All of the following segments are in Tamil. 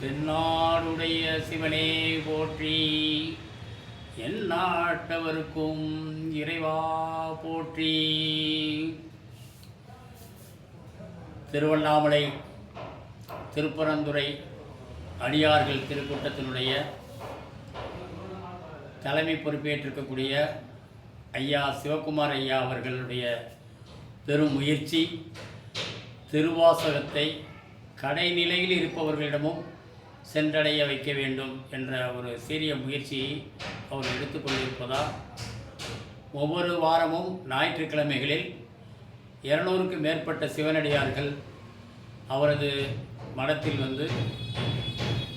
தென்னாடுடைய சிவனே போற்றி. என் நாட்டவருக்கும் இறைவா போற்றி. திருவண்ணாமலை திருப்பரந்துரை அடியார்கள் திருக்கூட்டத்தினுடைய தலைமை பொறுப்பேற்றிருக்கக்கூடிய ஐயா சிவகுமார் ஐயா அவர்களுடைய பெரும் முயற்சி திருவாசகத்தை கடைநிலையில் இருப்பவர்களிடமும் சென்றடைய வைக்க வேண்டும் என்ற ஒரு சீரிய முயற்சியை அவர் எடுத்துக்கொண்டிருப்பதால் ஒவ்வொரு வாரமும் ஞாயிற்றுக்கிழமைகளில் இருநூறுக்கு மேற்பட்ட சிவனடியார்கள் அவரது மடத்தில் வந்து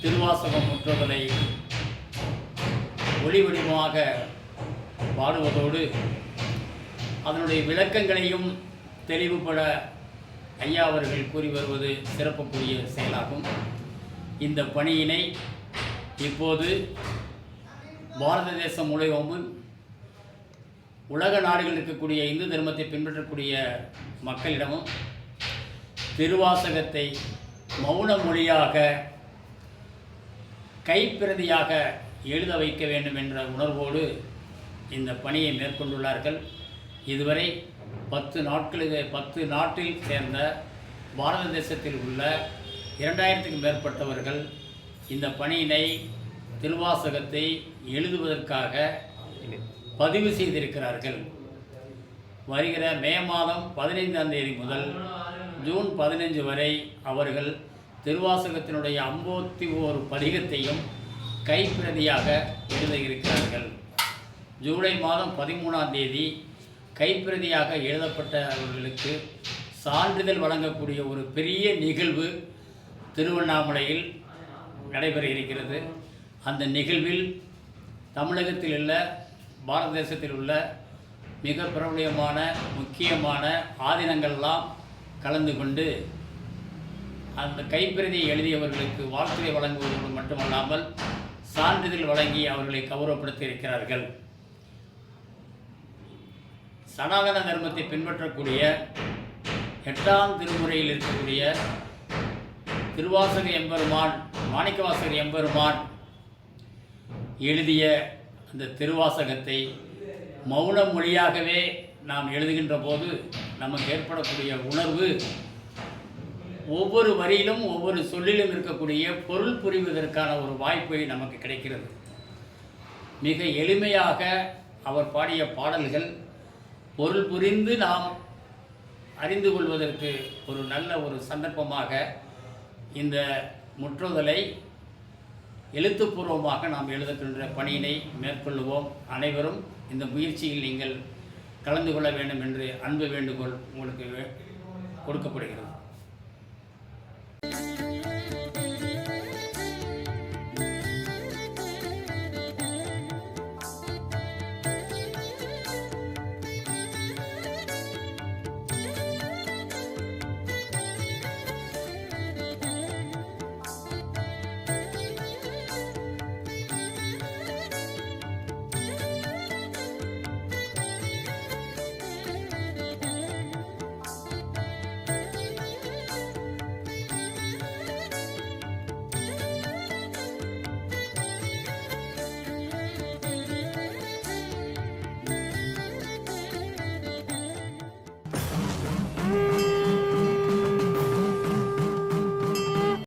திருவாசகம் முற்றுதலை ஒளி வடிவமாக பாடுவதோடு அதனுடைய விளக்கங்களையும் தெளிவுபட ஐயா அவர்கள் கூறி வருவது சிறப்புக்குரிய செயலாகும். இந்த பணியினை இப்போது பாரத தேசம் முழுவதும் உலக நாடுகளில் இருக்கக்கூடிய இந்து தர்மத்தை பின்பற்றக்கூடிய மக்களிடமும் திருவாசகத்தை மௌன மொழியாக கைப்பிரதியாக எழுத வைக்க வேண்டும் என்ற உணர்வோடு இந்த பணியை மேற்கொண்டுள்ளார்கள். இதுவரை பத்து நாட்களுக்கு பத்து நாட்டில் சேர்ந்த பாரத தேசத்தில் உள்ள இரண்டாயிரத்துக்கும் மேற்பட்டவர்கள் இந்த பணியினை திருவாசகத்தை எழுதுவதற்காக பதிவு செய்திருக்கிறார்கள். வருகிற மே மாதம் பதினைந்தாம் தேதி முதல் ஜூன் பதினஞ்சு வரை அவர்கள் திருவாசகத்தினுடைய ஐம்பத்தி ஓரு பதிகத்தையும் கைப்பிரதியாக எழுத இருக்கிறார்கள். ஜூலை மாதம் பதிமூணாம் தேதி கைப்பிரதியாக எழுதப்பட்ட அவர்களுக்கு சான்றிதழ் வழங்கக்கூடிய ஒரு பெரிய நிகழ்வு திருவண்ணாமலையில் நடைபெற இருக்கிறது. அந்த நிகழ்வில் தமிழகத்தில் உள்ள பாரத தேசத்தில் உள்ள மிக பிரபலியமான முக்கியமான ஆதீனங்கள்லாம் கலந்து கொண்டு அந்த கைப்பிரதியை எழுதியவர்களுக்கு வாழ்த்துறை வழங்குவதோடு மட்டுமல்லாமல் சான்றிதழ் வழங்கி அவர்களை கௌரவப்படுத்தி இருக்கிறார்கள். சனாதன தர்மத்தை பின்பற்றக்கூடிய எட்டாம் திருமுறையில் இருக்கக்கூடிய திருவாசகர் எம்பெருமான் மாணிக்கவாசகர் எம்பெருமான் எழுதிய அந்த திருவாசகத்தை மௌன மொழியாகவே நாம் எழுதுகின்ற போது நமக்கு ஏற்படக்கூடிய உணர்வு ஒவ்வொரு வரியிலும் ஒவ்வொரு சொல்லிலும் இருக்கக்கூடிய பொருள் புரிவதற்கான ஒரு வாய்ப்பை நமக்கு கிடைக்கிறது. மிக எளிமையாக அவர் பாடிய பாடல்கள் பொருள் புரிந்து நாம் அறிந்து கொள்வதற்கு ஒரு நல்ல ஒரு சந்தர்ப்பமாக இந்த முற்றுதலை எழுத்துப்பூர்வமாக நாம் எழுதுகின்ற பணியினை மேற்கொள்ளுவோம். அனைவரும் இந்த முயற்சியில் நீங்கள் கலந்து கொள்ள வேண்டும் என்று அன்பு வேண்டுகோள் உங்களுக்கு கொடுக்கப்படுகிறது.